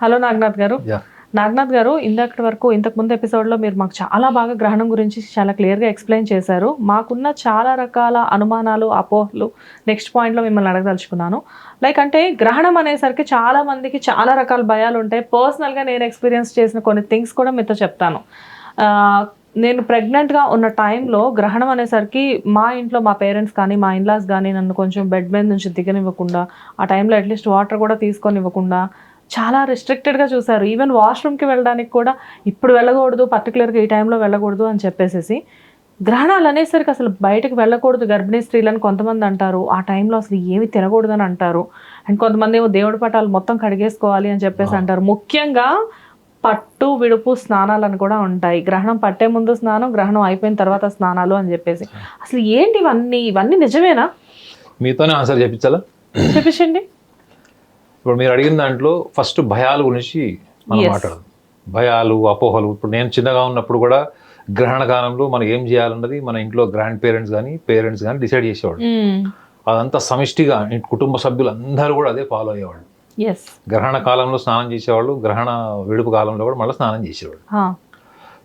Hello Naganath గారు. నాగనాథ్ గారు ఇందాకటి వరకు ఇంతకు ముందు ఎపిసోడ్లో మీరు మాకు చాలా బాగా గ్రహణం గురించి చాలా క్లియర్గా ఎక్స్ప్లెయిన్ చేశారు. మాకున్న చాలా రకాల అనుమానాలు అపోహలు నెక్స్ట్ పాయింట్లో మిమ్మల్ని అడగదలుచుకున్నాను. లైక్ అంటే గ్రహణం అనేసరికి చాలా మందికి చాలా రకాల భయాలు ఉంటాయి. పర్సనల్గా నేను ఎక్స్పీరియన్స్ చేసిన కొన్ని థింగ్స్ కూడా మీతో చెప్తాను. నేను ప్రెగ్నెంట్గా ఉన్న టైంలో గ్రహణం అనేసరికి మా ఇంట్లో మా పేరెంట్స్ కానీ మా ఇన్లాస్ కానీ నన్ను కొంచెం బెడ్ మీద నుంచి దిగనివ్వకుండా ఆ టైంలో అట్లీస్ట్ వాటర్ కూడా తీసుకొని ఇవ్వకుండా చాలా రెస్ట్రిక్టెడ్గా చూశారు. ఈవెన్ వాష్రూమ్కి వెళ్ళడానికి కూడా ఇప్పుడు వెళ్ళకూడదు పర్టికులర్గా ఈ టైంలో వెళ్ళకూడదు అని చెప్పేసేసి గ్రహణాలు అనేసరికి అసలు బయటకు వెళ్ళకూడదు. గర్భిణీ స్త్రీలని కొంతమంది అంటారు ఆ టైంలో అసలు ఏమి తినకూడదు అని అంటారు. అండ్ కొంతమంది ఏమో దేవుడి పటాలు మొత్తం కడిగేసుకోవాలి అని చెప్పేసి అంటారు. ముఖ్యంగా పట్టు విడుపు స్నానాలను కూడా ఉంటాయి. గ్రహణం పట్టే ముందు స్నానం గ్రహణం అయిపోయిన తర్వాత స్నానాలు అని చెప్పేసి. అసలు ఏంటి ఇవన్నీ? ఇవన్నీ నిజమేనా? మీతోనే ఆన్సర్ చెప్పించాలా? చెప్పేసండి ఇప్పుడు మీరు అడిగిన దాంట్లో ఫస్ట్ భయాల గురించి మనం. మాట్లాడదాం. భయాలు అపోహలు ఇప్పుడు నేను చిన్నగా ఉన్నప్పుడు కూడా గ్రహణ కాలంలో మనం ఏం చేయాలన్నది మన ఇంట్లో గ్రాండ్ పేరెంట్స్ కానీ పేరెంట్స్ కానీ డిసైడ్ చేసేవాడు అదంతా సమిష్టిగా కుటుంబ సభ్యులు అందరూ కూడా అదే ఫాలో అయ్యేవాళ్ళు. గ్రహణ కాలంలో స్నానం చేసేవాళ్ళు గ్రహణ విడుపు కాలంలో కూడా మళ్ళీ స్నానం చేసేవాళ్ళు.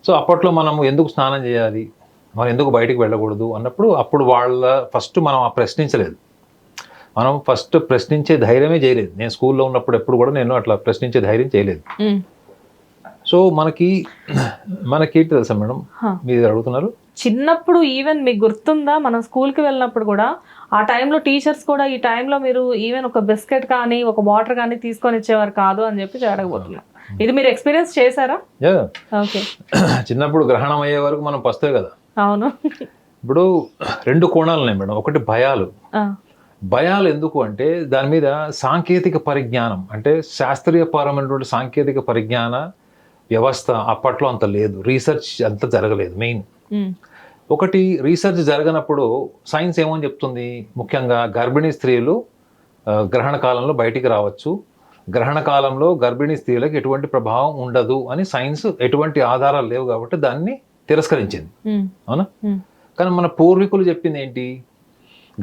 సో అప్పట్లో మనం ఎందుకు స్నానం చేయాలి? మనం ఎందుకు బయటికి వెళ్ళకూడదు? అన్నప్పుడు అప్పుడు వాళ్ళ ఫస్ట్ మనం ఆ ప్రశ్నించలేదు. మనం ఫస్ట్ ప్రశ్నించే ధైర్యమే చేయలేదు. నేను స్కూల్లో ఉన్నప్పుడు ఎప్పుడు కూడా నేను అట్లా ప్రశ్నించే ధైర్యం చేయలేదు. సో మనకి మనకి తెలుసా మేడం. మీరు అడుగుతున్నారు? చిన్నప్పుడు ఈవెన్ మీకు గుర్తుందా? మనం స్కూల్కి వెళ్ళినప్పుడు కూడా ఆ టైంలో టీచర్స్ కూడా ఈ టైంలో మీరు ఈవెన్ ఒక బిస్కెట్ కానీ ఒక వాటర్ కానీ తీసుకొని ఇచ్చేవారు కాదు అని చెప్పి అడగబోతున్నా. ఇది మీరు ఎక్స్పీరియన్స్ చేశారా. ఓకే. చిన్నప్పుడు గ్రహణం అయ్యే వరకు మనం పస్తే కదా. అవును. ఇప్పుడు రెండు కోణాలు ఉన్నాయి మేడం. ఒకటి భయాలు. భయాలు ఎందుకు అంటే దాని మీద సాంకేతిక పరిజ్ఞానం అంటే శాస్త్రీయపరమైనటువంటి సాంకేతిక పరిజ్ఞాన వ్యవస్థ అప్పట్లో అంత లేదు. రీసెర్చ్ అంత జరగలేదు మెయిన్. ఒకటి రీసెర్చ్ జరగనప్పుడు సైన్స్ ఏమని చెప్తుంది? ముఖ్యంగా గర్భిణీ స్త్రీలు గ్రహణ కాలంలో బయటికి రావచ్చు. గ్రహణ కాలంలో గర్భిణీ స్త్రీలకు ఎటువంటి ప్రభావం ఉండదు అని సైన్స్ ఎటువంటి ఆధారాలు లేవు కాబట్టి దాన్ని తిరస్కరించింది. అవునా? కానీ మన పూర్వీకులు చెప్పింది ఏంటి?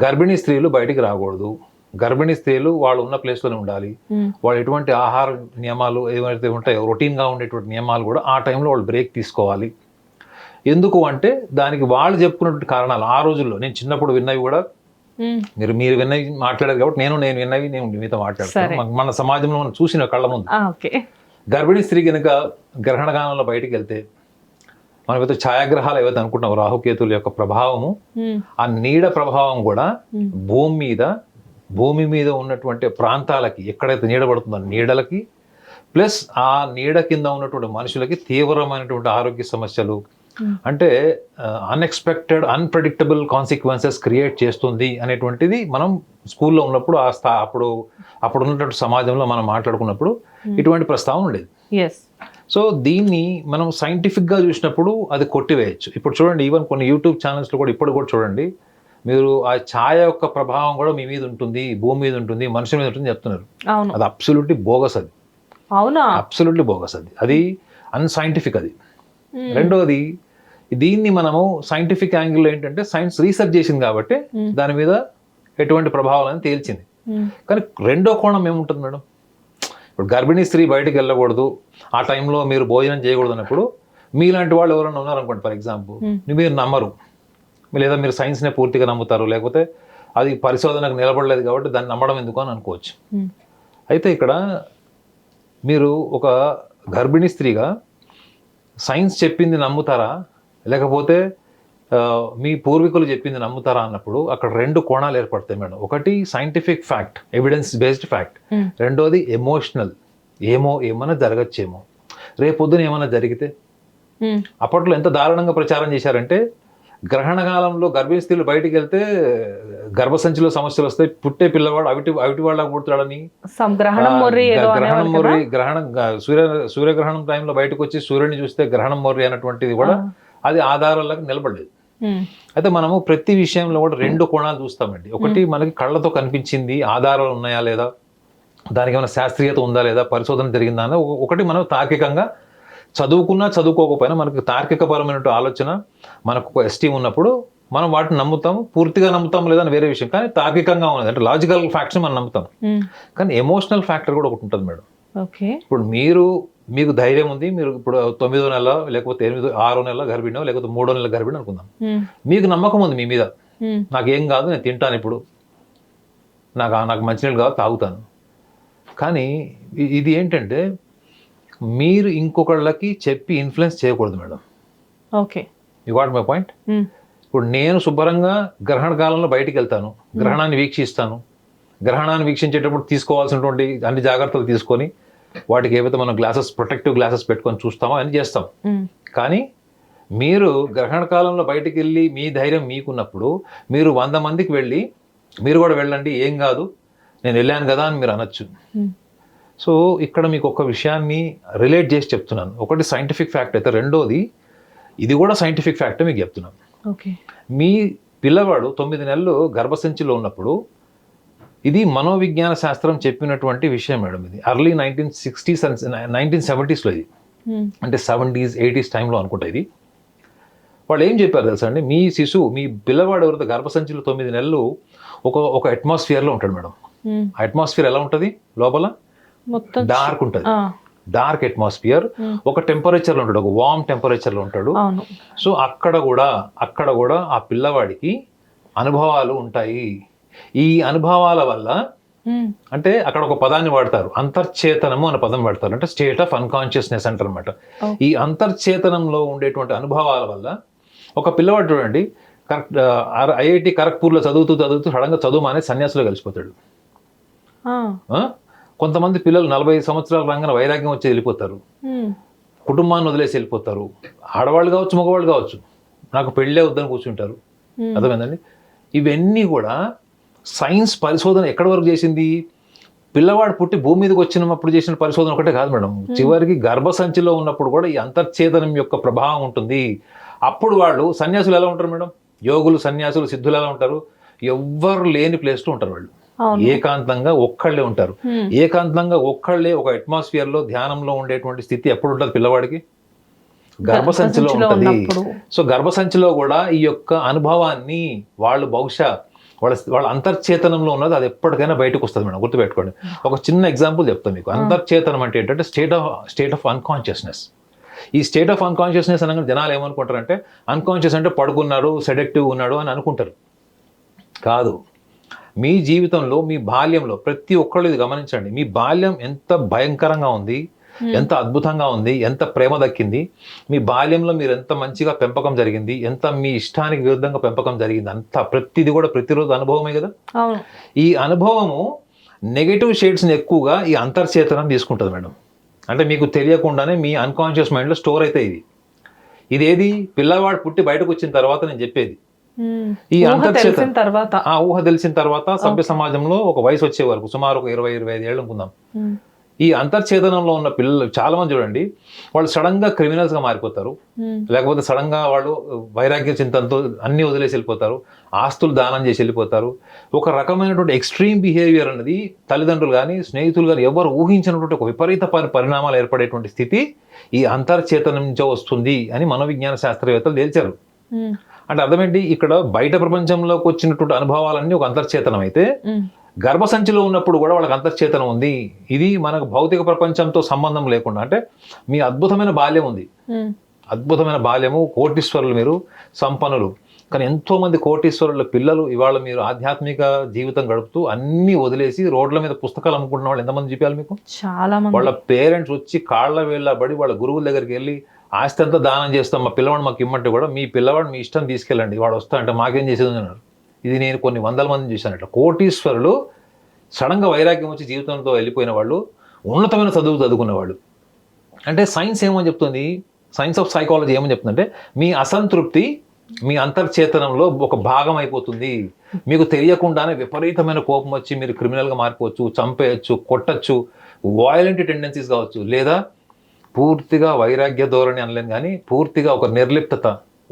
గర్భిణీ స్త్రీలు బయటికి రాకూడదు. గర్భిణీ స్త్రీలు వాళ్ళు ఉన్న ప్లేస్లోనే ఉండాలి. వాళ్ళు ఎటువంటి ఆహార నియమాలు ఏవైతే ఉంటాయో రొటీన్గా ఉండేటువంటి నియమాలు కూడా ఆ టైంలో వాళ్ళు బ్రేక్ తీసుకోవాలి. ఎందుకు అంటే దానికి వాళ్ళు చెప్పుకున్నటువంటి కారణాలు ఆ రోజుల్లో నేను చిన్నప్పుడు విన్నవి కూడా మీరు మీరు విన్నవి మాట్లాడారు కాబట్టి నేను నేను విన్నవి నేను మీతో మాట్లాడతాను. మన- సమాజంలో మనం చూసిన కళ్ళ ముందు. గర్భిణీ స్త్రీ కనుక గ్రహణ బయటికి వెళ్తే మనం ఏవైతే ఛాయాగ్రహాలు ఏవైతే అనుకుంటున్నాం రాహుకేతుల యొక్క ప్రభావము ఆ నీడ ప్రభావం కూడా భూమి మీద భూమి మీద ఉన్నటువంటి ప్రాంతాలకి ఎక్కడైతే నీడ పడుతుందో నీడలకి ప్లస్ ఆ నీడ కింద ఉన్నటువంటి మనుషులకి తీవ్రమైనటువంటి ఆరోగ్య సమస్యలు. అంటే అన్ఎక్స్పెక్టెడ్ అన్ప్రెడిక్టబుల్ కాన్సిక్వెన్సెస్ క్రియేట్ చేస్తుంది అనేటువంటిది మనం స్కూల్లో ఉన్నప్పుడు ఆ స్థా అప్పుడు అప్పుడు ఉన్నటువంటి సమాజంలో మనం మాట్లాడుకున్నప్పుడు ఇటువంటి ప్రస్తావన ఉండేది సో దీన్ని మనం సైంటిఫిక్గా చూసినప్పుడు అది కొట్టివేయచ్చు. ఇప్పుడు చూడండి ఈవెన్ కొన్ని యూట్యూబ్ ఛానల్స్లో కూడా ఇప్పుడు కూడా చూడండి మీరు ఆ ఛాయ యొక్క ప్రభావం కూడా మీ మీద ఉంటుంది భూమి మీద ఉంటుంది మనుషుల మీద ఉంటుంది చెప్తున్నారు. అవును. అది అబ్సల్యూట్లీ బోగస్ అది. అవునా? అబ్సల్యూట్లీ బోగస్ అది. అది అన్సైంటిఫిక్ అది. ఉమ్, రెండవది దీన్ని మనము సైంటిఫిక్ యాంగిల్లో ఏంటంటే సైన్స్ రీసెర్చ్ చేసింది కాబట్టి Hmm. దాని మీద ఎటువంటి ప్రభావాలని తేల్చింది. ఉమ్, కానీ రెండో కోణం ఏముంటుంది మేడం? ఇప్పుడు గర్భిణీ స్త్రీ బయటికి వెళ్ళకూడదు. ఆ టైంలో మీరు భోజనం చేయకూడదు అన్నప్పుడు మీలాంటి వాళ్ళు ఎవరైనా ఉన్నారనుకోండి ఫర్ ఎగ్జాంపుల్. మీరు నమ్మరు. లేదా మీరు సైన్స్నే పూర్తిగా నమ్ముతారు. లేకపోతే అది పరిశోధనకు నిలబడలేదు కాబట్టి దాన్ని నమ్మడం ఎందుకు అని అనుకోవచ్చు. అయితే ఇక్కడ మీరు ఒక గర్భిణీ స్త్రీగా సైన్స్ చెప్పింది నమ్ముతారా? లేకపోతే మీ పూర్వీకులు చెప్పింది నమ్ముతారా అన్నప్పుడు అక్కడ రెండు కోణాలు ఏర్పడతాయి మేడం. ఒకటి scientific fact evidence based fact రెండోది ఎమోషనల్ ఏమో ఏమన్నా జరగచ్చేమో. రేపొద్దున ఏమన్నా జరిగితే? అప్పట్లో ఎంత దారుణంగా ప్రచారం చేశారంటే గ్రహణ కాలంలో గర్భిణీ స్త్రీలు బయటికి వెళ్తే గర్భసంచిలో సమస్యలు వస్తాయి పుట్టే పిల్లవాడు అవిటి అవిటి వాళ్ళ పుడతాడని గ్రహణం మొర్రి గ్రహణం సూర్య సూర్యగ్రహణం టైంలో బయటకు వచ్చి సూర్యుని చూస్తే గ్రహణం మొర్రి అన్నటువంటిది కూడా అది ఆధారాలకు నిలబడలేదు. అయితే మనము ప్రతి విషయంలో కూడా రెండు కోణాలు చూస్తామండి. ఒకటి మనకి కళ్ళతో కనిపించింది ఆధారాలు ఉన్నాయా లేదా దానికి ఏమైనా శాస్త్రీయత ఉందా లేదా పరిశోధన జరిగిందా అని ఒక- ఒకటి మనం తార్కికంగా చదువుకున్నా చదువుకోకపోయినా మనకి తార్కికపరమైన ఆలోచన మనకు ఒక ఎస్టీమ్ ఉన్నప్పుడు మనం వాటిని నమ్ముతాం పూర్తిగా నమ్ముతాం లేదా అని వేరే విషయం. కానీ తార్కికంగా ఉన్నది. అంటే లాజికల్ ఫ్యాక్ట్స్ మనం నమ్ముతాం ఉమ్, కానీ ఎమోషనల్ ఫ్యాక్టర్ కూడా ఒకటి ఉంటుంది మేడం. ఓకే ఇప్పుడు మీరు మీకు ధైర్యం ఉంది మీరు ఇప్పుడు తొమ్మిదో నెల లేకపోతే ఎనిమిదో ఆరో నెల గర్భిణో లేకపోతే మూడో నెల గర్భిణి అనుకుందాం. మీకు నమ్మకం ఉంది మీ మీద. నాకేం కాదు నేను తింటాను ఇప్పుడు. నాకు నాకు మంచినీళ్ళు కాదు తాగుతాను. కానీ ఇది ఏంటంటే మీరు ఇంకొకళ్ళకి చెప్పి ఇన్ఫ్లుయెన్స్ చేయకూడదు madam. Okay. You what my point ఇప్పుడు నేను శుభ్రంగా గ్రహణ కాలంలో బయటికి వెళ్తాను. గ్రహణాన్ని వీక్షిస్తాను. గ్రహణాన్ని వీక్షించేటప్పుడు తీసుకోవాల్సినటువంటి అన్ని జాగ్రత్తలు తీసుకొని వాటికి ఏవైతే మనం గ్లాసెస్ ప్రొటెక్టివ్ గ్లాసెస్ పెట్టుకొని చూస్తామో అని చేస్తాం. కానీ మీరు గ్రహణ కాలంలో బయటికి వెళ్ళి మీ ధైర్యం మీకున్నప్పుడు మీరు వంద మందికి వెళ్ళి మీరు కూడా వెళ్ళండి ఏం కాదు నేను వెళ్ళాను కదా అని మీరు అనొచ్చు. సో ఇక్కడ మీకు ఒక విషయాన్ని రిలేట్ చేసి చెప్తున్నాను. ఒకటి సైంటిఫిక్ ఫ్యాక్ట్ అయితే రెండోది ఇది కూడా సైంటిఫిక్ ఫ్యాక్ట్ మీకు చెప్తున్నాను. ఓకే. మీ పిల్లవాడు తొమ్మిది నెలలు గర్భసంచిలో ఉన్నప్పుడు ఇది మనోవిజ్ఞాన శాస్త్రం చెప్పినటువంటి విషయం మేడం ఇది. Early nineteen sixties and nineteen సెవెంటీస్లో ఇది. ఉమ్, అంటే సెవెంటీస్ ఎయిటీస్ టైంలో అనుకుంటా ఇది. వాళ్ళు ఏం చెప్పారు తెలుసా అండి? మీ శిశువు మీ పిల్లవాడు ఎవరైతే గర్భసంచిలో తొమ్మిది నెలలు ఒక ఒక అట్మాస్ఫియర్లో ఉంటాడు మేడం. అట్మాస్ఫియర్ ఎలా ఉంటుంది? లోపల? మొత్తం డార్క్ ఉంటుంది. Dark atmosphere Hmm. ఒక టెంపరేచర్లో ఉంటాడు ఒక వామ్ టెంపరేచర్లో ఉంటాడు. సో అక్కడ కూడా అక్కడ కూడా ఆ పిల్లవాడికి అనుభవాలు ఉంటాయి. ఈ అనుభవాల వల్ల అంటే అక్కడ ఒక పదాన్ని వాడతారు. అంతర్చేతనము అనే పదం వాడతారు. అంటే స్టేట్ ఆఫ్ అన్కాన్షియస్నెస్ అంటారు అనమాట Oh. ఈ అంతర్చేతనంలో ఉండేటువంటి అనుభవాల వల్ల ఒక పిల్లవాడు చూడండి కరెక్ట్ ఐఐటి ఖరగ్పూర్లో చదువుతూ చదువుతూ సడన్గా చదువు మానే సన్యాసులో కలిసిపోతాడు? కొంతమంది పిల్లలు నలభై సంవత్సరాల రంగన వైరాగ్యం వచ్చి వెళ్ళిపోతారు. కుటుంబాన్ని వదిలేసి వెళ్ళిపోతారు. ఆడవాళ్ళు కావచ్చు మగవాళ్ళు కావచ్చు. నాకు పెళ్ళే వద్దని కూర్చుంటారు. అర్థమైందండి? ఇవన్నీ కూడా సైన్స్ పరిశోధన ఎక్కడి వరకు చేసింది? పిల్లవాడు పుట్టి భూమి మీదకి వచ్చినప్పుడు చేసిన పరిశోధన ఒకటే కాదు మేడం. చివరికి గర్భసంచిలో ఉన్నప్పుడు కూడా ఈ అంతర్చేతనం యొక్క ప్రభావం ఉంటుంది. అప్పుడు వాళ్ళు సన్యాసులు ఎలా ఉంటారు మేడం? యోగులు సన్యాసులు సిద్ధులు ఎలా ఉంటారు? ఎవ్వరు లేని ప్లేస్లో ఉంటారు వాళ్ళు. ఏకాంతంగా ఒక్కళ్ళే ఉంటారు. ఏకాంతంగా ఒక్కళ్ళే ఒక atmosphere లో ధ్యానంలో ఉండేటువంటి స్థితి ఎప్పుడు ఉంటుంది పిల్లవాడికి? గర్భసంచిలో ఉంటుంది. సో గర్భసంచిలో కూడా ఈ యొక్క అనుభవాన్ని వాళ్ళు బహుశా వాళ్ళ వాళ్ళ అంతర్చేతనంలో ఉన్నది అది ఎప్పటికైనా బయటకు వస్తుంది మేడం గుర్తుపెట్టుకోండి. ఒక చిన్న ఎగ్జాంపుల్ చెప్తాను మీకు. అంతర్చేతనం అంటే ఏంటంటే state of state of unconsciousness. ఈ స్టేట్ ఆఫ్ అన్కాన్షియస్నెస్ అనగా జనాలు ఏమనుకుంటారంటే అన్కాన్షియస్ అంటే పడుకున్నాడు సెడక్టివ్ ఉన్నాడు అని అనుకుంటారు. కాదు. మీ జీవితంలో మీ బాల్యంలో ప్రతి ఒక్కళ్ళు ఇది గమనించండి. మీ బాల్యం ఎంత భయంకరంగా ఉంది ఎంత అద్భుతంగా ఉంది ఎంత ప్రేమ దక్కింది. మీ బాల్యంలో మీరు ఎంత మంచిగా పెంపకం జరిగింది ఎంత మీ ఇష్టానికి విరుద్ధంగా పెంపకం జరిగింది అంత ప్రతిది కూడా ప్రతిరోజు అనుభవమే కదా? ఈ అనుభవము నెగటివ్ షేడ్స్ని ఎక్కువగా ఈ అంతర్చేతనం తీసుకుంటుంది మేడం. అంటే మీకు తెలియకుండానే మీ అన్కాన్షియస్ మైండ్లో స్టోర్ అవుతాయి ఇది. ఇదేది? పిల్లవాడు పుట్టి బయటకు వచ్చిన తర్వాత నేను చెప్పేది. ఉమ్, ఈ ఊహ అంతర్చేత- తెలిసిన తర్వాత. ఆ ఊహ తెలిసిన తర్వాత సభ్య సమాజంలో ఒక వయసు వచ్చే వరకు సుమారు ఒక ఇరవై ఇరవై ఐదు ఏళ్ళు అనుకుందాం. ఉమ్, ఈ అంతర్చేతనంలో ఉన్న పిల్లలు చాలా మంది చూడండి వాళ్ళు సడన్గా క్రిమినల్స్గా మారిపోతారు లేకపోతే సడన్గా వాళ్ళు వైరాగ్య చింతనతో అన్ని వదిలేసి వెళ్ళిపోతారు ఆస్తులు దానం చేసి వెళ్ళిపోతారు. ఒక రకమైనటువంటి ఎక్స్ట్రీమ్ బిహేవియర్ అనేది తల్లిదండ్రులు కానీ స్నేహితులు కానీ ఎవరు ఊహించినటువంటి ఒక విపరీత పరి- పరిణామాలు ఏర్పడేటువంటి స్థితి ఈ అంతర్చేతనం నుంచే వస్తుంది అని మనోవిజ్ఞాన శాస్త్రవేత్తలు తేల్చారు. అంటే అర్థమేంటి? ఇక్కడ బయట ప్రపంచంలోకి వచ్చినటువంటి అనుభవాలన్నీ ఒక అంతర్చేతనం అయితే గర్భసంచిలో ఉన్నప్పుడు కూడా వాళ్ళకి అంతర్చేతనం ఉంది. ఇది మనకు భౌతిక ప్రపంచంతో సంబంధం లేకుండా అంటే మీ అద్భుతమైన బాల్యం ఉంది. అద్భుతమైన బాల్యము కోటీశ్వరులు మీరు సంపన్నులు. కానీ ఎంతో మంది కోటీశ్వరుల పిల్లలు ఇవాళ మీరు ఆధ్యాత్మిక జీవితం గడుపుతూ అన్నీ వదిలేసి రోడ్ల మీద పుస్తకాలు అమ్ముకుంటున్న వాళ్ళు ఎంతమంది చెప్పాలి మీకు? చాలా మంది. వాళ్ళ పేరెంట్స్ వచ్చి కాళ్ళ వేళ్ళ పడి వాళ్ళ గురువుల దగ్గరికి వెళ్ళి ఆస్తి అంతా దానం చేస్తాం మా పిల్లవాడు మాకు ఇమ్మంటే కూడా మీ పిల్లవాడు మీ ఇష్టం తీసుకెళ్ళండి వాడు వస్తా అంటే మాకేం చేసేది? అన్నారు. ఇది నేను కొన్ని వందల మంది చూశాను అట్లా కోటీశ్వరులు సడన్గా వైరాగ్యం వచ్చి జీవితంతో వెళ్ళిపోయిన వాళ్ళు ఉన్నతమైన చదువు చదువుకున్న వాళ్ళు అంటే సైన్స్ ఏమని చెప్తుంది? సైన్స్ ఆఫ్ సైకాలజీ ఏమని చెప్తుందంటే మీ అసంతృప్తి మీ అంతర్చేతనంలో ఒక భాగం అయిపోతుంది. మీకు తెలియకుండానే విపరీతమైన కోపం వచ్చి మీరు క్రిమినల్గా మారిపోవచ్చు చంపేయచ్చు కొట్టచ్చు వాయలెంట్ టెండెన్సీస్ కావచ్చు. లేదా పూర్తిగా వైరాగ్య ధోరణి అనలేను కానీ పూర్తిగా ఒక నిర్లిప్తత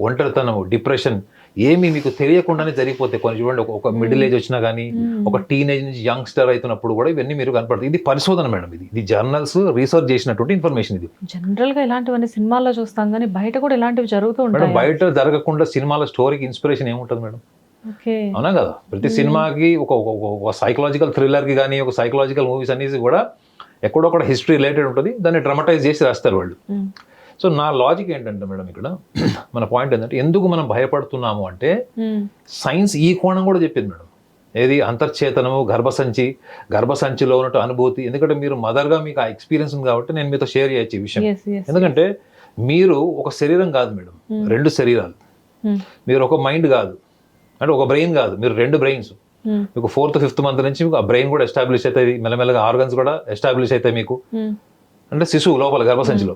ఒంటరితనము డిప్రెషన్ ఏమి మీకు తెలియకుండానే జరిగిపోతాయి కొన్ని చూడండి ఒక- ఒక మిడిల్ ఏజ్ వచ్చినా కానీ ఒక టీనేజ్ నుంచి యంగ్స్టర్ అవుతున్నప్పుడు కూడా ఇవన్నీ మీరు కనపడుతుంది ఇది పరిశోధన మేడం ఇది. ఇది జర్నల్స్ రీసెర్చ్ చేసినటువంటి ఇన్ఫర్మేషన్ ఇది. జనరల్గా ఇలాంటివన్నీ సినిమాల్లో చూస్తాం కానీ బయట కూడా ఇలాంటివి జరుగుతూ ఉంటాయి? బయట జరగకుండా సినిమాల స్టోరీకి ఇన్స్పిరేషన్ ఏముంటుంది మేడం? అవునా కదా? ప్రతి సినిమాకి ఒక ఒక- ఒక- ఒక సైకలాజికల్ థ్రిల్లర్కి కానీ ఒక సైకలాజికల్ మూవీస్ అనేసి కూడా ఎక్కడొక్కడ హిస్టరీ రిలేటెడ్ ఉంటుంది. దాన్ని డ్రమటైజ్ చేసి రాస్తారు వాళ్ళు. సో నా లాజిక్ ఏంటంటే మేడం ఇక్కడ మన పాయింట్ ఏంటంటే ఎందుకు మనం భయపడుతున్నాము అంటే. సైన్స్ ఈ కోణం కూడా చెప్పింది మేడం ఏది అంతర్చేతనము గర్భసంచి గర్భసంచిలో ఉన్నట్టు అనుభూతి ఎందుకంటే మీరు మదర్గా మీకు ఆ ఎక్స్పీరియన్స్ ఉంది కాబట్టి నేను మీతో షేర్ చేయొచ్చు ఈ విషయం. ఎందుకంటే మీరు ఒక శరీరం కాదు మేడం రెండు శరీరాలు మ్మ్. మీరు ఒక మైండ్ కాదు అంటే ఒక బ్రెయిన్ కాదు మీరు రెండు బ్రెయిన్స్. మీకు ఫోర్త్ ఫిఫ్త్ మంత్ నుంచి మీకు ఆ బ్రెయిన్ కూడా ఎస్టాబ్లిష్ అవుతుంది మెల్లమెల్లగా ఆర్గన్స్ కూడా ఎస్టాబ్లిష్ అవుతాయి మీకు. అంటే శిశువు లోపల గర్భసంచిలో.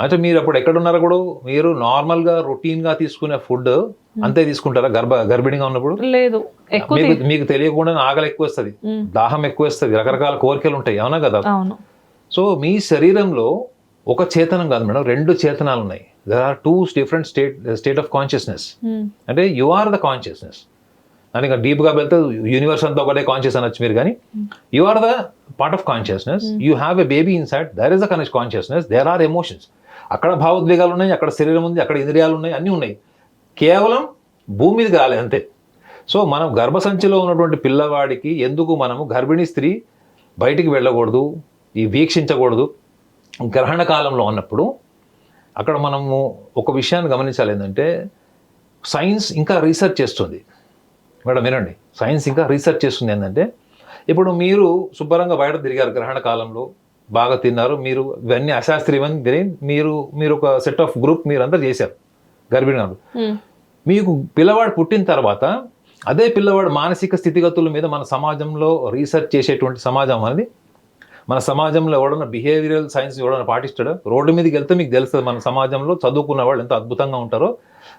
అంటే మీరు అప్పుడు ఎక్కడున్నారో కూడా మీరు నార్మల్గా రొటీన్గా తీసుకునే ఫుడ్ అంతే తీసుకుంటారా? గర్భ గర్భిణిగా ఉన్నప్పుడు? లేదు. మీకు మీకు తెలియకుండా ఆకలి ఎక్కువ వస్తుంది. దాహం ఎక్కువ వస్తుంది రకరకాల కోరికలు ఉంటాయి. అవునా కదా? సో మీ శరీరంలో ఒక చేతనం కాదు మేడం రెండు చేతనాలు ఉన్నాయి there are two different state state of consciousness. అంటే యు ఆర్ ద కాన్షియస్నెస్ అని ఇంకా డీప్గా వెళ్తే యూనివర్స్ అంతా ఒకటే కాన్షియస్ అనొచ్చు మీరు కానీ you are the part of consciousness you have a baby inside there is the connect consciousness there are emotions అక్కడ భావోద్వేగాలు ఉన్నాయి అక్కడ శరీరం ఉంది అక్కడ ఇంద్రియాలు ఉన్నాయి అన్నీ ఉన్నాయి. కేవలం భూమి మీద కాలే అంతే. సో మనం గర్భసంచిలో ఉన్నటువంటి పిల్లవాడికి ఎందుకు మనము గర్భిణీ స్త్రీ బయటికి వెళ్ళకూడదు ఈ వీక్షించకూడదు? గ్రహణ కాలంలో ఉన్నప్పుడు అక్కడ మనము ఒక విషయాన్ని గమనించాలి ఏంటంటే సైన్స్ ఇంకా రీసెర్చ్ చేస్తుంది. మేడం వినండి. సైన్స్ ఇంకా రీసెర్చ్ చేస్తుంది ఏంటంటే ఇప్పుడు మీరు శుభ్రంగా బయట తిరిగారు గ్రహణ కాలంలో బాగా తిన్నారు మీరు ఇవన్నీ అశాస్త్రీయమని మీరు మీరు ఒక సెట్ ఆఫ్ గ్రూప్ మీరు అందరు చేశారు గర్భిణీ వాళ్ళు. మ్మ్. మీకు పిల్లవాడు పుట్టిన తర్వాత అదే పిల్లవాడు మానసిక స్థితిగతుల మీద మన సమాజంలో రీసెర్చ్ చేసేటువంటి సమాజం అనేది మన సమాజంలో ఎవడన్నా బిహేవియరల్ సైన్స్ ఎవడన్నా పాటిస్తాడో రోడ్డు మీదకి వెళ్తే మీకు తెలుస్తుంది మన సమాజంలో చదువుకున్న వాళ్ళు ఎంత అద్భుతంగా ఉంటారో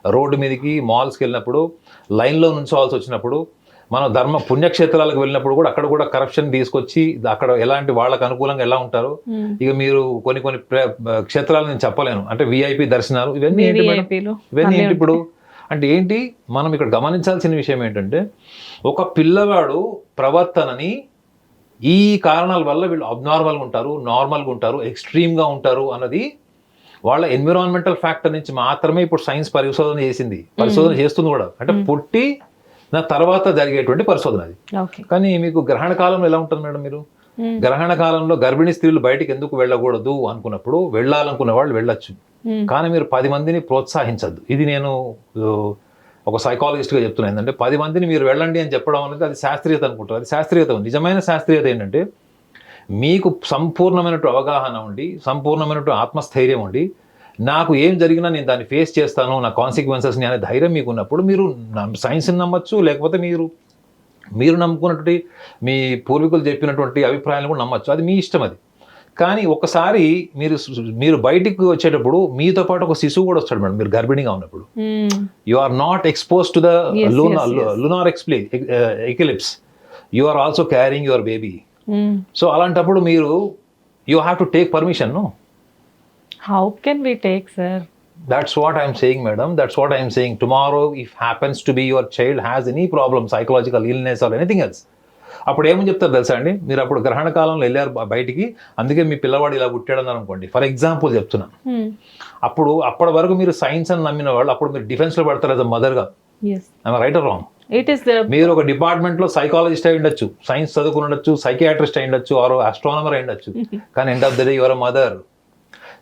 రోడ్డు మీదకి మాల్స్కి వెళ్ళినప్పుడు లైన్లో నుంచోవాల్సి వచ్చినప్పుడు మనం ధర్మ పుణ్యక్షేత్రాలకు వెళ్ళినప్పుడు కూడా అక్కడ కూడా కరప్షన్ తీసుకొచ్చి అక్కడ ఎలాంటి వాళ్ళకు అనుకూలంగా ఎలా ఉంటారో. ఇక మీరు కొన్ని కొన్ని క్షేత్రాలు నేను చెప్పలేను. అంటే విఐపి దర్శనాలు ఇవన్నీ ఏంటి. ఇవన్నీ ఏంటి ఇప్పుడు? అంటే ఏంటి? మనం ఇక్కడ గమనించాల్సిన విషయం ఏంటంటే ఒక పిల్లవాడు ప్రవర్తనని ఈ కారణాల వల్ల వీళ్ళు అబ్నార్మల్గా ఉంటారు నార్మల్గా ఉంటారు ఎక్స్ట్రీమ్గా ఉంటారు అన్నది వాళ్ళ ఎన్విరాన్మెంటల్ ఫ్యాక్టర్ నుంచి మాత్రమే ఇప్పుడు సైన్స్ పరిశోధన చేసింది. పరిశోధన చేస్తుంది కూడా. అంటే పుట్టి నా తర్వాత జరిగేటువంటి పరిశోధన అది. కానీ మీకు గ్రహణ కాలంలో ఎలా ఉంటుంది మేడం మీరు. గ్రహణ కాలంలో గర్భిణీ స్త్రీలు బయటికి ఎందుకు వెళ్ళకూడదు అనుకున్నప్పుడు వెళ్ళాలనుకున్న వాళ్ళు వెళ్ళొచ్చు. కానీ మీరు పది మందిని ప్రోత్సహించద్దు. ఇది నేను ఒక సైకాలజిస్ట్గా చెప్తున్నా. ఏంటంటే పది మందిని మీరు వెళ్ళండి అని చెప్పడం అనేది అది శాస్త్రీయత అనుకుంటారు. అది శాస్త్రీయత నిజమైన శాస్త్రీయత ఏంటంటే మీకు సంపూర్ణమైనటువంటి అవగాహన ఉండి సంపూర్ణమైనటువంటి ఆత్మస్థైర్యం ఉండి నాకు ఏం జరిగినా నేను దాన్ని ఫేస్ చేస్తాను నా కాన్సిక్వెన్సెస్ని అనే ధైర్యం మీకు ఉన్నప్పుడు మీరు సైన్స్ని నమ్మచ్చు లేకపోతే మీరు మీరు నమ్ముకున్నటువంటి మీ పూర్వీకులు చెప్పినటువంటి అభిప్రాయాలు కూడా నమ్మచ్చు అది మీ ఇష్టం అది కానీ ఒకసారి మీరు మీరు బయటికి వచ్చేటప్పుడు మీతో పాటు ఒక శిశువు కూడా వస్తాడు మేడం మీరు గర్భిణీగా ఉన్నప్పుడు. You are not expose to the yes. lunar expli eclipse you are also carrying your baby. So అలాంటప్పుడు మీరు you have to take permission how can we take sir that's what I'm saying madam that's what I'm saying tomorrow if happens to be your child has any problem psychological illness or anything else అప్పుడు ఏమని చెప్తారు తెలుసా అండి? మీరు అప్పుడు గ్రహణ కాలంలో వెళ్ళారు బయటికి అందుకే మీ పిల్లవాడు ఇలా పుట్టాడన్నారు అనుకోండి ఫర్ ఎగ్జాంపుల్ చెప్తున్నా అప్పుడు అప్పటి వరకు మీరు సైన్స్ అని నమ్మిన వాళ్ళు అప్పుడు మీరు డిఫెన్స్లో పడతారు as a మదర్గా right or wrong it is మీరు ఒక డిపార్ట్మెంట్లో సైకాలజిస్ట్ అయి ఉండొచ్చు సైన్స్ చదువుకుని ఉండొచ్చు సైకియాట్రిస్ట్ అయి ఉండొచ్చు ఆర్ ఆస్ట్రానమర్ అయి ఉండొచ్చు. కానీ end of the day your mother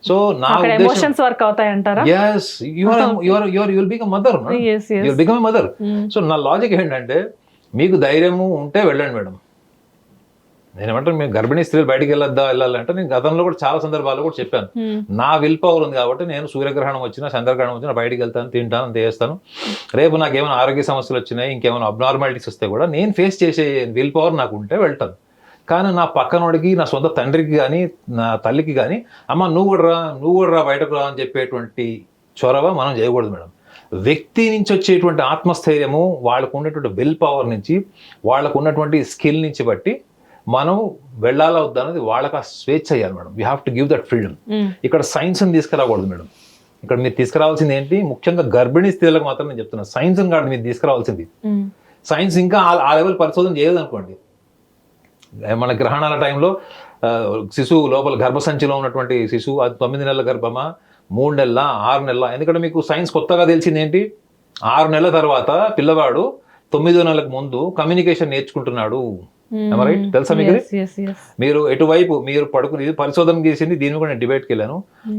so నా ఎమోషన్స్ వర్క్ అవుతాయి అంటారా మదర్ సో నా లాజిక్ ఏంటంటే మీకు ధైర్యము ఉంటే వెళ్ళండి మేడం. నేను ఏమంటాను మీరు గర్భిణీ స్త్రీలు బయటికి వెళ్ళొద్దా వెళ్ళాలంటే నేను గతంలో కూడా చాలా సందర్భాల్లో కూడా చెప్పాను. నా విల్ పవర్ ఉంది కాబట్టి నేను సూర్యగ్రహణం వచ్చినా చంద్రగ్రహణం వచ్చినా బయటికి వెళ్తాను తింటాను అంత చేస్తాను. రేపు నాకు ఏమైనా ఆరోగ్య సమస్యలు వచ్చినాయి ఇంకేమైనా అబ్నార్మాలిటీస్ వస్తే కూడా నేను ఫేస్ చేసే విల్ పవర్ నాకు ఉంటే వెళ్తాను. కానీ నా పక్కనోడికి నా సొంత తండ్రికి కానీ నా తల్లికి కానీ అమ్మ నువ్వు కూడా రా నువ్వు కూడా రా బయటకు రా అని చెప్పేటువంటి చొరవ మనం చేయకూడదు మేడం. వ్యక్తి నుంచి వచ్చేటువంటి ఆత్మస్థైర్యము వాళ్ళకు ఉన్నటువంటి విల్ పవర్ నుంచి వాళ్ళకు ఉన్నటువంటి స్కిల్ నుంచి బట్టి మనం వెళ్ళాలా వద్దా అనేది వాళ్ళకి ఆ స్వేచ్ఛ అయ్యాలి madam. We have to give that freedom ఇక్కడ సైన్స్ని తీసుకురాకూడదు మేడం. ఇక్కడ మీరు తీసుకురావాల్సింది ఏంటి? ముఖ్యంగా గర్భిణీ స్త్రీలకు మాత్రం నేను చెప్తున్నా. సైన్స్ కాదు మీరు తీసుకురావాల్సింది. సైన్స్ ఇంకా ఆ- ఆ లెవెల్ పరిశోధన చేయదు అనుకోండి మన గ్రహణాల టైంలో శిశువు లోపల గర్భసంచిలో ఉన్నటువంటి శిశువు అది తొమ్మిది నెలల గర్భమా మూడు నెలల ఆరు నెలల? ఎందుకంటే మీకు సైన్స్ కొత్తగా తెలిసింది ఏంటి? ఆరు నెలల తర్వాత పిల్లవాడు తొమ్మిదో నెలలకు ముందు కమ్యూనికేషన్ నేర్చుకుంటున్నాడు. రైట్ తెలుసా మీకు? మీరు ఎటువైపు మీరు పడుకుని ఇది పరిశోధన చేసింది దీని కూడా నేను డిబేట్కి వెళ్ళాను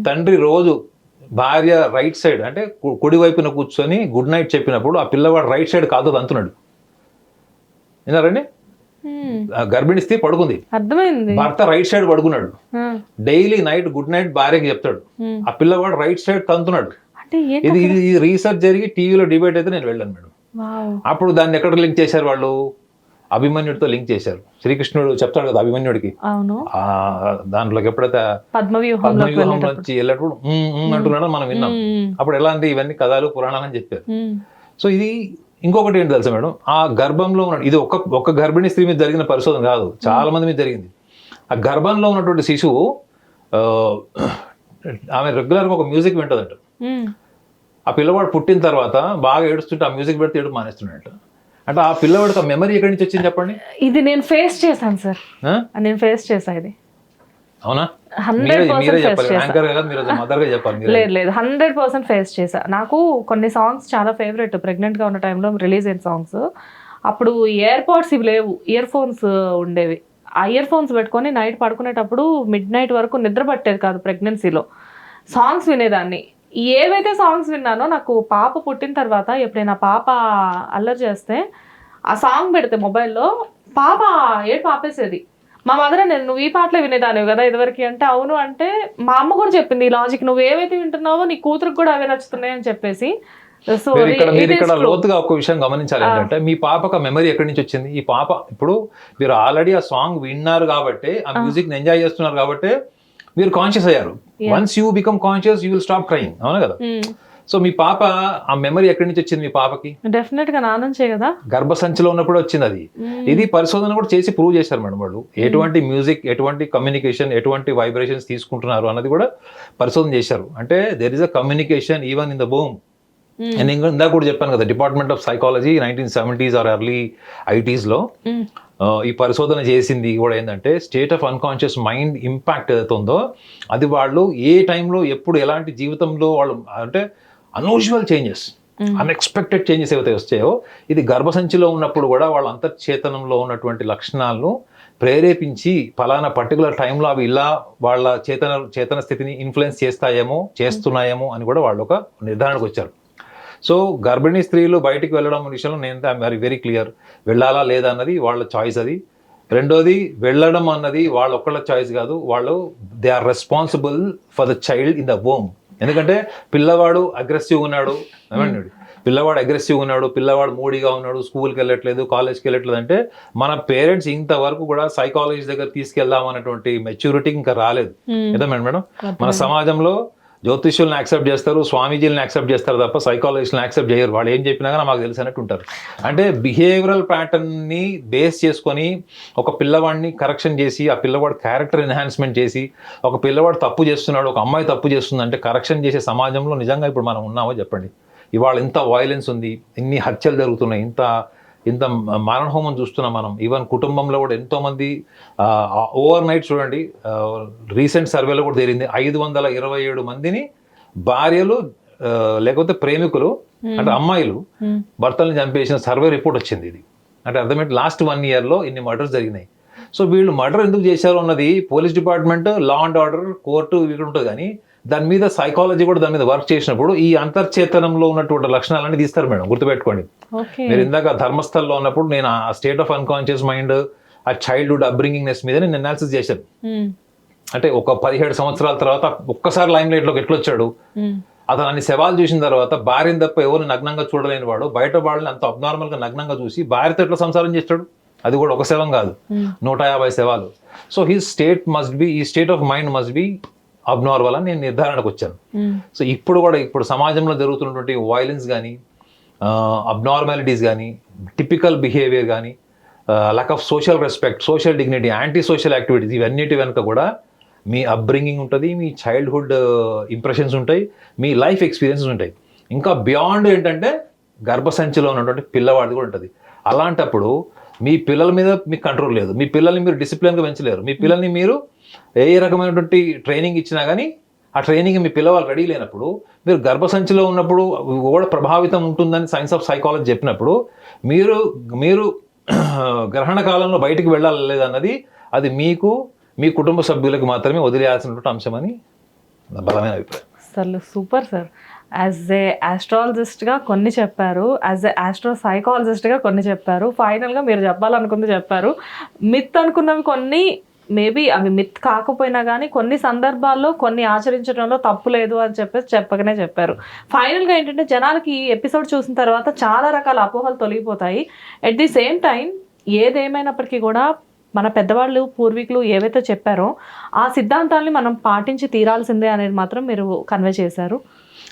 తండ్రి రోజు భార్య రైట్ సైడ్ అంటే కుడి వైపున కూర్చొని గుడ్ నైట్ చెప్పినప్పుడు ఆ పిల్లవాడు రైట్ సైడ్ కాదు అంటున్నాడు. విన్నారండి గర్భిణీ స్త్రీ పడుకుంది. అర్థమైంది. భర్త రైట్ సైడ్ పడుకున్నాడు. డైలీ నైట్ గుడ్ నైట్ భార్యకి చెప్తాడు. ఆ పిల్లవాడు రైట్ సైడ్ తంతున్నాడు ఇది ఇది రీసెర్చ్ జరిగి టీవీలో డిబేట్ అయితే నేను వెళ్ళాను మేడం. అప్పుడు దాన్ని ఎక్కడ లింక్ చేశారు వాళ్ళు? అభిమన్యుడితో లింక్ చేశారు. శ్రీకృష్ణుడు చెప్తాడు కదా అభిమన్యుడికి. దాంట్లోకి ఎప్పుడైతే పద్మవ్యూహం నుంచి మనం విన్నాం. అప్పుడు ఎలా అంటే ఇవన్నీ కథలు పురాణాలు అని చెప్పారు. సో ఇది ఇంకొకటి ఏంటి తెలుసా మేడం? ఆ గర్భంలో ఉన్న ఇది ఒక ఒక గర్భిణీ స్త్రీ మీద జరిగిన పరిశోధన కాదు. చాలా మంది మీద జరిగింది. ఆ గర్భంలో ఉన్నటువంటి శిశువు ఆమె రెగ్యులర్గా ఒక మ్యూజిక్ వింటదంట. ఆ పిల్లవాడు పుట్టిన తర్వాత బాగా ఏడుస్తుంటే ఆ మ్యూజిక్ పెడితే ఏడు మానేస్తున్నాడట. అంటే ఆ పిల్లవాడికి ఆ మెమరీ ఎక్కడి నుంచి వచ్చింది చెప్పండి? ఇది నేను ఫేస్ చేశాను సార్? నేను ఫేస్ చేశా ఇది. అవునా? హండ్రెడ్ పర్సెంట్ ఫేస్ చెప్పాలి. చేశా. యాంకర్ కదా మీరు మదర్గా చెప్పాలి మీరే. లేదు లేదు. హండ్రెడ్ పర్సెంట్ ఫేస్ చేశా. నాకు కొన్ని సాంగ్స్ చాలా ఫేవరెట్. ప్రెగ్నెంట్గా ఉన్న టైంలో రిలీజ్ అయిన సాంగ్స్. అప్పుడు ఇయర్ పాడ్స్ ఇవి లేవు. ఇయర్ ఫోన్స్ ఉండేవి. ఆ ఇయర్ ఫోన్స్ పెట్టుకొని నైట్ పడుకునేటప్పుడు మిడ్ నైట్ వరకు నిద్ర పట్టేది కాదు ప్రెగ్నెన్సీలో. సాంగ్స్ వినేదాన్ని. ఏవైతే సాంగ్స్ విన్నానో నాకు పాప పుట్టిన తర్వాత ఎప్పుడైనా పాప అల్లరి చేస్తే ఆ సాంగ్ పెడితే మొబైల్లో పాప ఏడు పాపేసేది మా మదర్ నేను నువ్వు ఈ పాటలే వినేదాన్ని కదా ఇదివరకు అంటే అవును అంటే మా అమ్మ కూడా చెప్పింది ఈ లాజిక్ నువ్వు ఏవైతే వింటున్నావో నీ కూతురికి కూడా అవే నచ్చుతున్నాయి అని చెప్పేసి. సో ఇక్కడ మీరు ఇక్కడ లోతుగా ఒక విషయం గమనించాలి ఏంటంటే మీ పాపకు మెమరీ ఎక్కడి నుంచి వచ్చింది? ఈ పాప ఇప్పుడు మీరు ఆల్రెడీ ఆ సాంగ్ విన్నారు కాబట్టి ఆ మ్యూజిక్ ఎంజాయ్ చేస్తున్నారు కాబట్టి మీరు కాన్షియస్ అయ్యారు. Once you become conscious you will stop crying అవునా కదా? సో మీ పాప ఆ మెమరీ ఎక్కడి నుంచి వచ్చింది మీ పాపకి? డెఫినెట్గా నా నుంచే కదా. గర్భసంచిలో ఉన్నప్పుడు వచ్చింది అది. ఇది పరిశోధన కూడా చేసి ప్రూవ్ చేశారు మేడం వాళ్ళు. ఎటువంటి మ్యూజిక్ ఎటువంటి కమ్యూనికేషన్ ఎటువంటి వైబ్రేషన్స్ తీసుకుంటున్నారు అన్నది కూడా పరిశోధన చేశారు. అంటే there is a communication even in the బోమ్ నేను ఇంకా ఇందాక కూడా చెప్పాను కదా department of psychology nineteen seventies or early ఐటీస్లో. ఈ పరిశోధన చేసింది కూడా ఏంటంటే state of unconscious mind impact ఏదైతే ఉందో అది వాళ్ళు ఏ టైంలో ఎప్పుడు ఎలాంటి జీవితంలో వాళ్ళు అంటే అన్యూజువల్ చేంజెస్ అన్ఎక్స్పెక్టెడ్ చేంజెస్ ఏవైతే వస్తాయో ఇది గర్భసంచిలో ఉన్నప్పుడు కూడా వాళ్ళ అంతర్చేతనంలో ఉన్నటువంటి లక్షణాలను ప్రేరేపించి ఫలానా పర్టికులర్ టైంలో అవి ఇలా వాళ్ళ చేతన చేతన స్థితిని ఇన్ఫ్లుయెన్స్ చేస్తాయేమో చేస్తున్నాయేమో అని కూడా వాళ్ళు ఒక నిర్ధారణకు వచ్చారు. సో గర్భిణీ స్త్రీలు బయటికి వెళ్ళడం విషయంలో నేను వెరీ వెరీ క్లియర్ వెళ్ళాలా లేదా అన్నది వాళ్ళ చాయిస్ అది. రెండోది వెళ్ళడం అన్నది వాళ్ళ ఒక్కళ్ళ చాయిస్ కాదు. వాళ్ళు they are responsible for the child in the home ఎందుకంటే పిల్లవాడు అగ్రెసివ్ ఉన్నాడు. ఏమండి? పిల్లవాడు అగ్రెసివ్ ఉన్నాడు పిల్లవాడు మూడీగా ఉన్నాడు స్కూల్కి వెళ్ళట్లేదు కాలేజ్కి వెళ్ళట్లేదు అంటే మన పేరెంట్స్ ఇంతవరకు కూడా సైకాలజీ దగ్గర తీసుకెళ్దాం అన్నటువంటి మెచ్యూరిటీ ఇంకా రాలేదు. ఏదమ్మా మేడం మన సమాజంలో జ్యోతిష్యులను యాక్సెప్ట్ చేస్తారు స్వామీజీలను యాక్సెప్ట్ చేస్తారు తప్ప సైకాలజిస్ట్ని యాక్సెప్ట్ చేయరు. వాళ్ళు ఏం చెప్పినా కానీ మాకు తెలుసు అన్నట్టు ఉంటారు. అంటే బిహేవియరల్ ప్యాటర్న్ని బేస్ చేసుకొని ఒక పిల్లవాడిని కరెక్షన్ చేసి ఆ పిల్లవాడు క్యారెక్టర్ ఎన్హాన్స్మెంట్ చేసి ఒక పిల్లవాడు తప్పు చేస్తున్నాడు ఒక అమ్మాయి తప్పు చేస్తుందంటే కరెక్షన్ చేసే సమాజంలో నిజంగా ఇప్పుడు మనం ఉన్నామో చెప్పండి. ఇవాళ ఇంత వైలెన్స్ ఉంది ఇన్ని హత్యలు జరుగుతున్నాయి ఇంత ఇంత మారణహోమం చూస్తున్నాం మనం. ఈవెన్ కుటుంబంలో కూడా ఎంతో మంది ఓవర్ నైట్ చూడండి రీసెంట్ సర్వేలో కూడా తేలింది. ఐదు వందల ఇరవై ఏడు మందిని భార్యలు లేకపోతే ప్రేమికులు అంటే అమ్మాయిలు మ్మ్. భర్తల్ని చంపేసిన సర్వే రిపోర్ట్ వచ్చింది ఇది. అంటే అర్థమైంది లాస్ట్ వన్ ఇయర్లో ఇన్ని మర్డర్స్ జరిగినాయి. సో వీళ్ళు మర్డర్ ఎందుకు చేశారు అన్నది police department law and order court ఇక్కడ ఉంటుంది కానీ దాని మీద సైకాలజీ కూడా దాని మీద వర్క్ చేసినప్పుడు ఈ అంతర్చేతనంలో ఉన్నటువంటి లక్షణాలన్నీ తీస్తారు మేడం గుర్తుపెట్టుకోండి. మీరు ఇందాక ధర్మస్థల్లో ఉన్నప్పుడు నేను ఆ స్టేట్ ఆఫ్ అన్కాన్షియస్ మైండ్ ఆ చైల్డ్హుడ్ అబ్రింగింగ్నెస్ మీద నేను అనాలిసిస్ చేశాను. అంటే ఒక పదిహేడు సంవత్సరాల తర్వాత ఒక్కసారి లైమ్ లైట్లోకి ఎట్లా వచ్చాడు మ్మ్. అతను అన్ని సవాల్ చూసిన తర్వాత భార్యను తప్ప ఎవరు నగ్నంగా చూడలేని వాడు బయట వాళ్ళని అంత అబ్నార్మల్గా నగ్నంగా చూసి భార్యతో ఎట్లా సంసారం చేస్తాడు? అది కూడా ఒక శవం కాదు. నూట యాభై శవాలు. So he state must be ఈ state of mind must be abnormal అని నేను నిర్ధారణకు వచ్చాను. సో ఇప్పుడు కూడా ఇప్పుడు సమాజంలో జరుగుతున్నటువంటి వైలెన్స్ కానీ అబ్నార్మాలిటీస్ కానీ టిపికల్ బిహేవియర్ కానీ lack of social respect social dignity anti social activities ఇవన్నిటి వెనుక కూడా మీ అప్బ్రింగింగ్ ఉంటుంది మీ చైల్డ్హుడ్ ఇంప్రెషన్స్ ఉంటాయి మీ లైఫ్ ఎక్స్పీరియన్సెస్ ఉంటాయి. ఇంకా బియాండ్ ఏంటంటే గర్భసంచిలో ఉన్నటువంటి పిల్లవాడిది కూడా ఉంటుంది. అలాంటప్పుడు మీ పిల్లల మీద మీకు కంట్రోల్ లేదు. మీ పిల్లల్ని మీరు డిసిప్లిన్గా పెంచలేరు. మీ పిల్లల్ని మీరు ఏ రకమైనటువంటి ట్రైనింగ్ ఇచ్చినా కానీ ఆ ట్రైనింగ్ మీ పిల్లవాళ్ళు రెడీ లేనప్పుడు మీరు గర్భసంచిలో ఉన్నప్పుడు కూడా ప్రభావితం ఉంటుందని సైన్స్ ఆఫ్ సైకాలజీ చెప్పినప్పుడు మీరు మీరు గ్రహణ కాలంలో బయటికి వెళ్ళాలి లేదన్నది అది మీకు మీ కుటుంబ సభ్యులకు మాత్రమే వదిలేయాల్సినటువంటి అంశం అని నా బలమైన అభిప్రాయం. Sir super sir. As a ఆస్ట్రాలజిస్ట్గా కొన్ని చెప్పారు. యాజ్ ఏ ఆస్ట్రో సైకాలజిస్ట్గా కొన్ని చెప్పారు. ఫైనల్గా మీరు చెప్పాలనుకుంది చెప్పారు. మిత్ అనుకున్నవి కొన్ని మేబీ అవి మిత్ కాకపోయినా కానీ కొన్ని సందర్భాల్లో కొన్ని ఆచరించడంలో తప్పు లేదు అని చెప్పేసి చెప్పకనే చెప్పారు. ఫైనల్గా ఏంటంటే జనాలకి ఈ ఎపిసోడ్ చూసిన తర్వాత చాలా రకాల అపోహలు తొలగిపోతాయి. ఎట్ ది సేమ్ టైం ఏదేమైనప్పటికీ కూడా మన పెద్దవాళ్ళు పూర్వీకులు ఏవైతే చెప్పారో ఆ సిద్ధాంతాల్ని మనం పాటించి తీరాల్సిందే అనేది మాత్రం మీరు కన్వే చేశారు.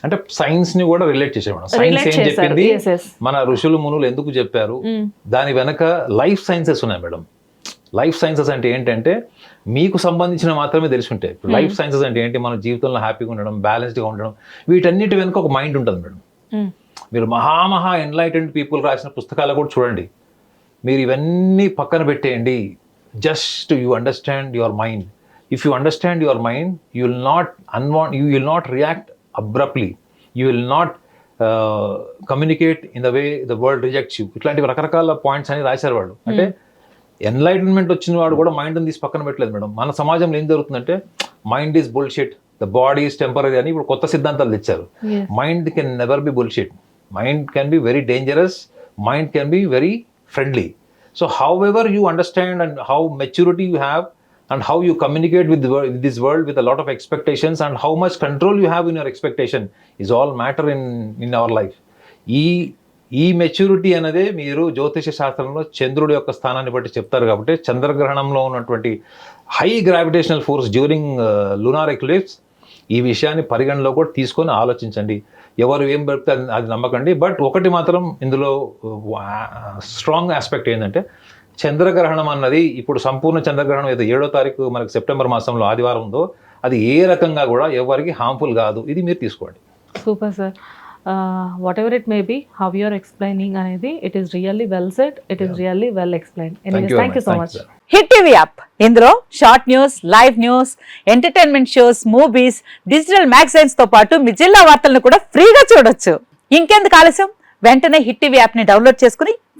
అంటే సైన్స్ని కూడా రిలేట్ చేసాం మేడం సైన్స్ ఏం చెప్పింది? మన ఋషులు మునులు ఎందుకు చెప్పారు? దాని వెనక లైఫ్ సైన్సెస్ ఉన్నాయి మేడం. లైఫ్ సైన్సెస్ అంటే ఏంటంటే మీకు సంబంధించిన మాత్రమే తెలిసి ఉంటాయి ఇప్పుడు లైఫ్ సైన్సెస్ అంటే ఏంటి? మన జీవితంలో హ్యాపీగా ఉండడం బ్యాలెన్స్డ్గా ఉండడం వీటన్నిటి వెనుక ఒక మైండ్ ఉంటుంది మేడం. మీరు మహామహా ఎన్లైటెండ్ పీపుల్ రాసిన పుస్తకాలు కూడా చూడండి. మీరు ఇవన్నీ పక్కన పెట్టేయండి. Just you understand your mind if you understand your mind you will not unwant you will not react abruptly you will not communicate in the way the world rejects you ఇట్లాంటి రకరకాల పాయింట్స్ అని రాశారు వాళ్ళు అంటే enlightenment వచ్చిన వాడు కూడా మైండ్ని తీసి పక్కన పెట్టలేదు మేడం. మన సమాజంలో ఏం జరుగుతుందంటే mind is bullshit the body is temporary అని ఇప్పుడు కొత్త సిద్ధాంతాలు తెచ్చారు. Mind can never be bullshit mind can be very dangerous mind can be very friendly so however you understand and how maturity you have and how you communicate with, the wor- with this world with a lot of expectations and how much control you have in your expectation is all matter in in our life. ఈ ఈ maturity అనేది మీరు జ్యోతిష శాస్త్రంలో చంద్రుడి యొక్క స్థానాన్ని బట్టి చెప్తారు కాబట్టి చంద్రగ్రహణంలో ఉన్నటువంటి high gravitational force during lunar eclipse ఈ విషయాన్ని పరిగణలో కూడా తీసుకొని ఆలోచించండి. ఎవరు ఏం పెడితే అది- అది నమ్మకండి. బట్ ఒకటి మాత్రం ఇందులో uh, స్ట్రాంగ్ ఆస్పెక్ట్ ఏంటంటే చంద్రగ్రహణం అన్నది ఇప్పుడు సంపూర్ణ చంద్రగ్రహణం ఏదో ఏడో తారీఖు మనకి సెప్టెంబర్ మాసంలో ఆదివారం ఉందో అది ఏ రకంగా కూడా ఎవరికి హార్మ్ఫుల్ కాదు. ఇది మీరు తీసుకోండి. Super sir. Whatever it may be how you're explaining అనేది it is really well set it is really well explain thank you thank you so much Hit TV app ఇందులో short news live news entertainment shows movies digital మ్యాగజైన్స్తో పాటు మీ జిల్లా వార్తలను కూడా ఫ్రీగా చూడొచ్చు. ఇంకెందుకు ఆలస్యం? వెంటనే హిట్ టీవీ యాప్ని డౌన్లోడ్ చేసుకుని